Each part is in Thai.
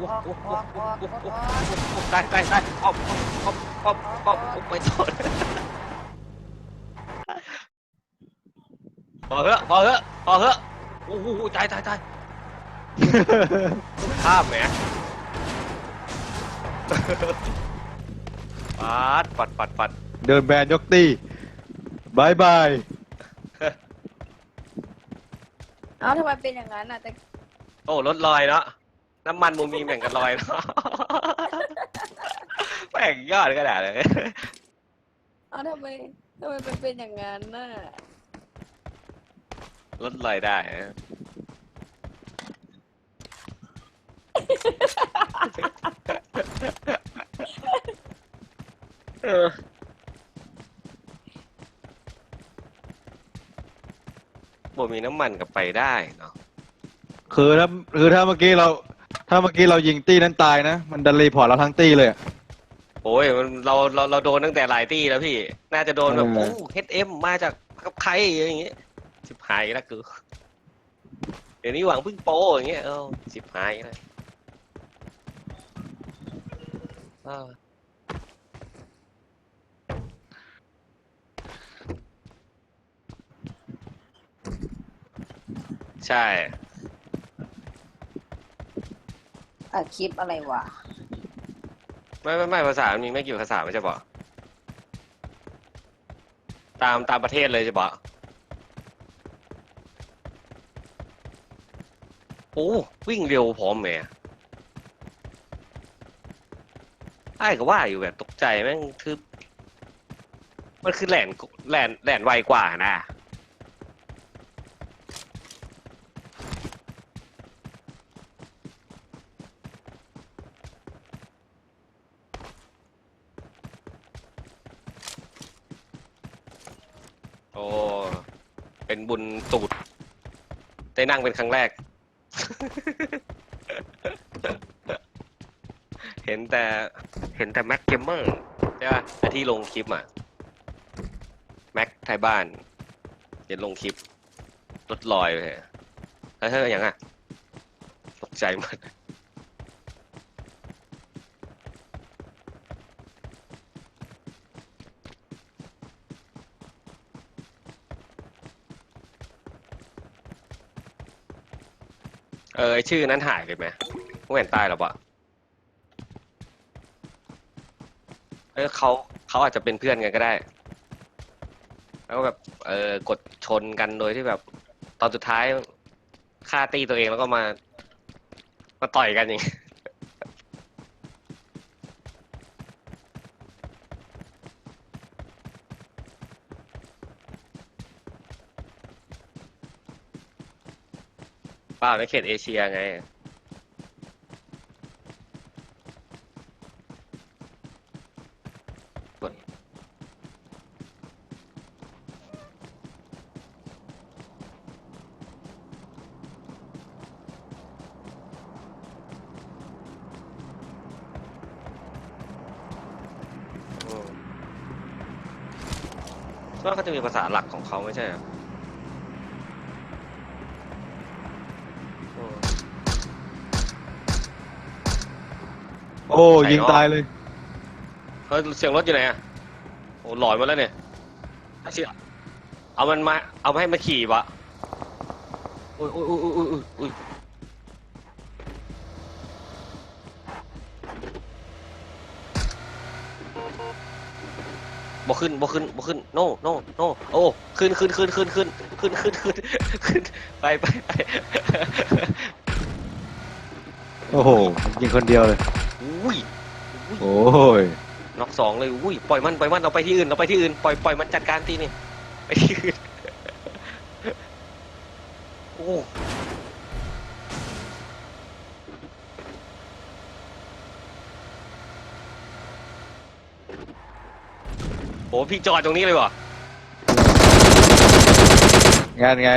ออกออกออกออกออกออกออกได้ได้ได้ออกออกออกออกออกไปโทษพอเถอะพอเถอะพอเถอะโอ้โหตายตายตายข้ามแหมปัดปัดปัดปัดเดินแบนยกตีบายบายเอาทำไมเป็นอย่างนั้นอะแต่โอ้รถลอยเนาะ น้ำมันมูมีแบ่งกันลอยเนาะแม่งยอดขนาดเลยเอาทำไมทำไมมันเป็นอย่างนั้นน่ะรถลอยได้นะเออบ่มีน้ำมันกับไปได้เนาะคือถ้าคือถ้าเมื่อกี้เรา ถ้าเมื่อกี้เรายิงตีนั้นตายนะ มันดันรีพอร์ตเราทั้งตีเลยอะ โอ้ยมันเราเราเราโดนตั้งแต่หลายตี้แล้วพี่ น่าจะโดนแบบเออ โอ้เฮดเอ็มมาจากกับใครอย่างเงี้ยสิบหายแล้วกูเดี๋ยวนี้หวังพึ่งโปอย่างเงี้ยเออสิบหายแล้วเออใช่ อะคลิปอะไรวะ ไม่ไม่ไม่ภาษามันมีไม่กี่ภาษาไม่ใช่ปะตามตามประเทศเลยใช่ปะโอ้วิ่งเร็วพร้อมแหมไอ้ก็ว่าอยู่แบบตกใจแม่งคือมันคือแหลนแหลนแหลนไวกว่านะ โอ้ เป็นบุญตูด ได้ นั่งเป็นครั้งแรก เห็นแต่เห็นแต่แม็กเกมเมอร์ใช่ป่ะไอที่ลงคลิปอะ แม็กไทยบ้านเดี๋ยวลงคลิปรถลอยไปเลยแล้วเธออย่างอะ ตกใจหมด เออไอ้ชื่อนั้นหายไปไหมผู้เห็นใต้หรอปะเออเขาเขาอาจจะเป็นเพื่อนกันก็ได้ แล้วแบบเออกดชนกันโดยที่แบบ ตอนสุดท้ายฆ่าตีตัวเองแล้วก็มา มาต่อยกันอย่างงี้ เปล่าในเขตเอเชียไงอืมว่าเขาจะมีภาษาหลักของเขาไม่ใช่เหรออื อ้ยิงตายเลยเฮ้ยเสียงรถอยู่ไหนอะโอ้หลอนหมาแล้วเนี่ยเชี่ยเอามันมาเอามาให้มาขี่วะอุ้ยอุ้ยอุ้ยอุ้ยอุ้ยอุ้ยบ่ขึ้นบ่ขึ้นบ่ขึ้น โน่โน่โน่โอ้ขึ้นขึ้นขึ้นขึ้นขึ้นขึ้นขึ้นขึ้นขึ้นไปไปไปโอ้โหยิงคนเดียวเลย อุ้ยอุ้ยโอ้ยน็อกสองเลยอุ้ยปล่อยมันปล่อยมันเอาไปที่อื่นเอาไปที่อื่นปล่อยปล่อยมันจัดการทีนี่ไปที่อื่นโอ้โหพี่จอดตรงนี้เลยวะงานไง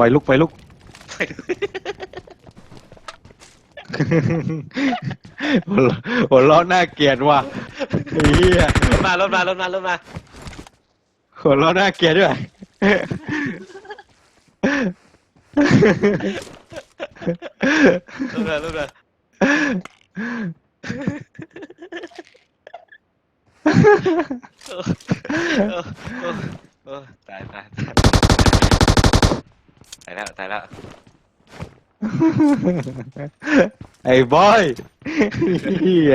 โอ้โหไฟลุก ไฟลุกหัวเราะหัวเราะน่าเกลียดว่ะไอ้เหี้ยรถมารถมารถมารถมา หัวเราะน่าเกลียดด้วยรถมารถมาโอ้โอ้โอ้โอ้ตายตายตาย ตายแล้วตายแล้วไอ้บอยเหี้ย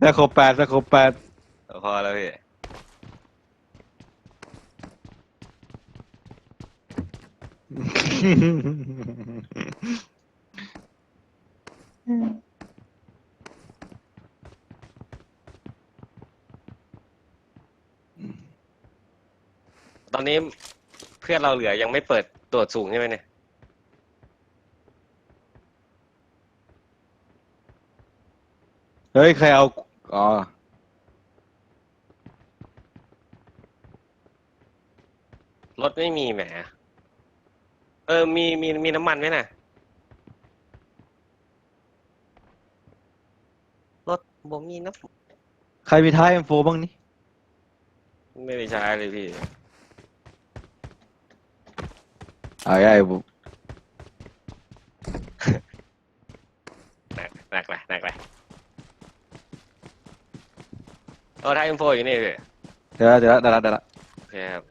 ถ้าครบแปดถ้าครบแปดพอแล้วพี่ อนนี้เพื่อนเราเหลือยังไม่เปิดตรวจสูงใช่ไหมเนี่ย เฮ้ย ใครเอา อ๋อ รถไม่มีแหม เออ มี มี มีน้ำมันไหมน่ะ รถบ่มีน้ใครมีท้าย M4 บ้างนี่ำไม่ได้ใช้เลยพี่ เอาไอ้บุหนักหนักเลยหนักเลยเอาไทยอินโฟอยู่นี่พี่เดี๋ยวละเดี๋ยวละเดี๋ยวละเดี๋ยวละโอเคครับ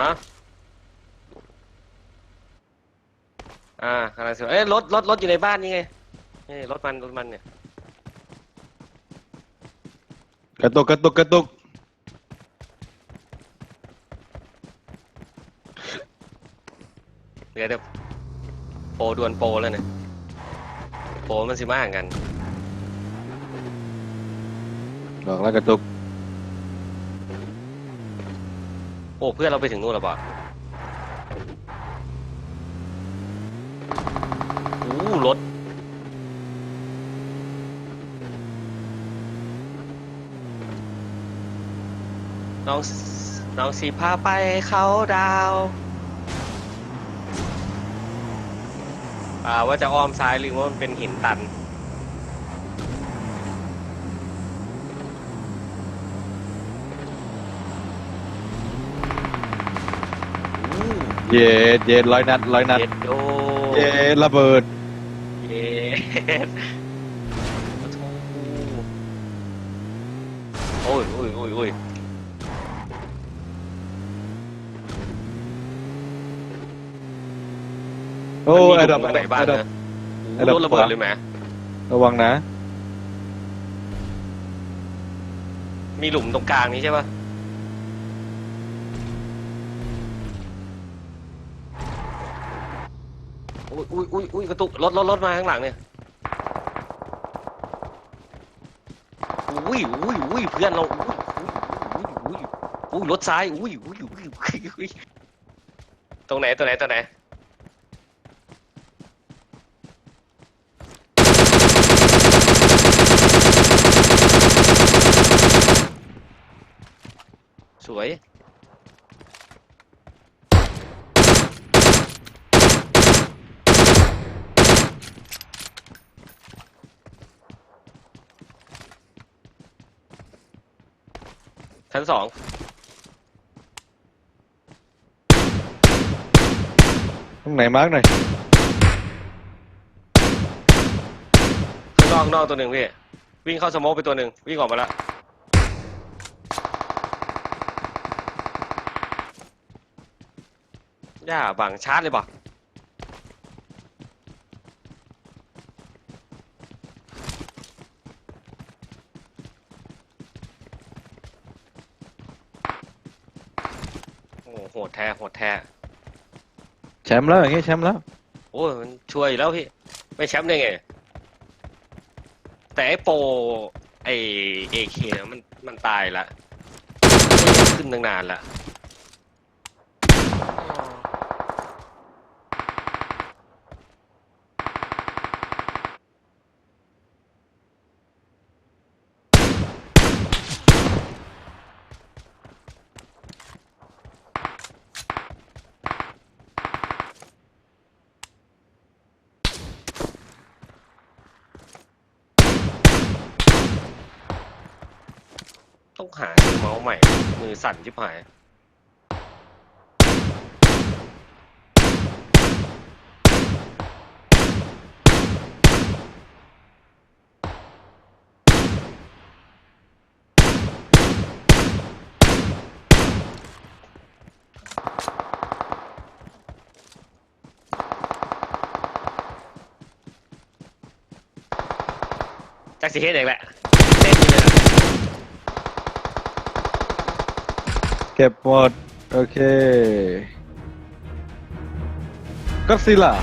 ฮะ อ่ากำลังเสียเอ้ยรถรถรถอยู่ในบ้านนี่ไงนี่รถมันรถมันเนี่ยกระตุกกระตุกกระตุกเดี๋ยวเดี๋ยวโปรดวนโปรแล้วเนี่ยโปรมันสิมากกัน บอกแล้วกระตุกโอ้เพื่อนเราไปถึงนู่นแล้วป่ะโอ้รถ น้องสน้องสีพาไปเขาดาวน์อ่าว่าจะอ้อมซ้ายหรือว่ามันเป็นหินตันอู้เย็ดเย็ดร้อยนัดร้อยนัด เย็ดโด เย็ดระเบิด เย็ดโอ้ยโอ้ยโอ้ยโอ้ยโอ้มันมีไอ้หดัลุบมตรงไหนบ้างไอ้ดับนะไอ้โอ้ดับรถระเบิดเลยไหมระวังนะ มีหลุมตรงกลางนี้ใช่ปะ อุ้ยอุ้ยอุ้ยกระตุกรถรถรถมาข้างหลังเนี่ยอุ้ยอุ้ยอุ้ยเพื่อนเราอุ้ยอุ้ยอุ้ยอุ้ยรถซ้ายอุ้ยอุ้ยอุ้ยอุ้ยตรงไหนตรงไหนตรงไหนสวย ชั้นสองตรงไหนมาร์กหน่อยข้างนอกข้างนอกตัวหนึ่งพี่ วิ่งเข้าสโมกไปตัวหนึ่งวิ่งออกมาแล้วย่าบังชาร์จเลยบ่ะโอ้โหโหดแท้โหดแท้แชมป์แล้วอย่างงี้แชมป์แล้วโอ้ยมันช่วยอยู่แล้วพี่ไม่แชมป์ได้ไง แต่ไอ้โปรไอเอเคมันมันตายละขึ้นตั้งนานละ ต้องหาเมาส์ใหม่ มือสั่นชิบหายจากสิเฮ็ดเองแหละเต้นนี่เลยล่ะ เก็บหมด โอเคก็ซิล่ะ